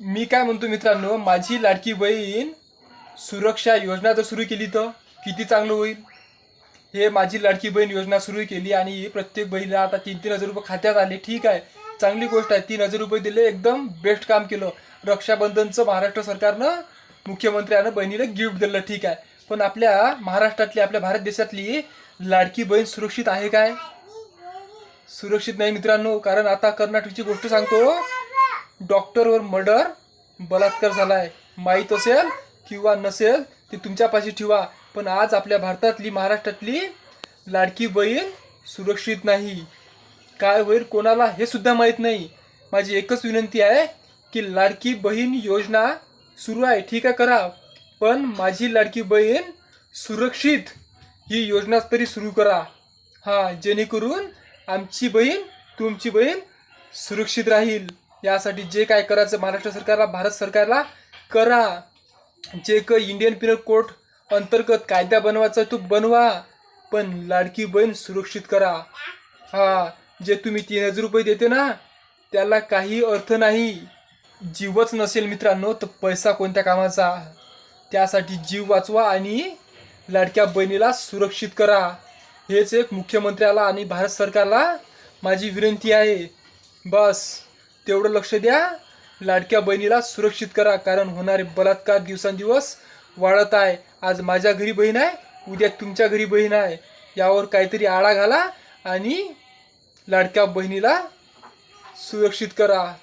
मी काय म्हणतो मित्रांनो माझी लाडकी बहीण सुरक्षा योजना जर सुरू केली तर किती चांगलं होईल? हे माझी लाडकी बहीण योजना सुरू केली आणि प्रत्येक बहिणीला आता तीन तीन हजार रुपये खात्यात आले. ठीक आहे चांगली गोष्ट आहे. तीन हजार रुपये दिले एकदम बेस्ट काम केलं. रक्षाबंधनचं महाराष्ट्र सरकारनं मुख्यमंत्र्यानं बहिणीला गिफ्ट दिलं. ठीक आहे. पण आपल्या महाराष्ट्रातली आपल्या भारत देशातली लाडकी बहीण सुरक्षित आहे काय? सुरक्षित नाही मित्रांनो कारण आता कर्नाटकची गोष्ट सांगतो. डॉक्टरवर मर्डर बलात्कार झाला आहे माहीत असेल किंवा नसेल ते तुमच्यापाशी ठेवा. पण आज आपल्या भारतातली महाराष्ट्रातली लाडकी बहीण सुरक्षित नाही. काय होईल कोणाला हे सुद्धा माहीत नाही. माझी एकच विनंती आहे की लाडकी बहीण योजना सुरू आहे ठीक आहे करा. पण माझी लाडकी बहीण सुरक्षित ही योजना तरी सुरू करा. हां जेणेकरून आमची बहीण तुमची बहीण सुरक्षित राहील. यासाठी जे काय करायचं महाराष्ट्र सरकारला भारत सरकारला करा. जे क इंडियन पिनल कोर्ट अंतर्गत कायदा बनवायचा तो बनवा. पण लाडकी बहीण सुरक्षित करा. हा जे तुम्ही तीन हजार रुपये देते ना त्याला काही अर्थ नाही. जीवच नसेल मित्रांनो तर पैसा कोणत्या कामाचा? त्यासाठी जीव वाचवा आणि लाडक्या बहिणीला सुरक्षित करा. हेच एक मुख्यमंत्र्याला आणि भारत सरकारला माझी विनंती आहे. बस. तेवढं लक्ष द्या. लाडक्या बहिणीला सुरक्षित करा कारण होणारे बलात्कार दिवसांदिवस वाढत आहे. आज माझ्या घरी बहीण आहे उद्या तुमच्या घरी बहीण आहे. यावर काहीतरी आळा घाला आणि लाडक्या बहिणीला सुरक्षित करा.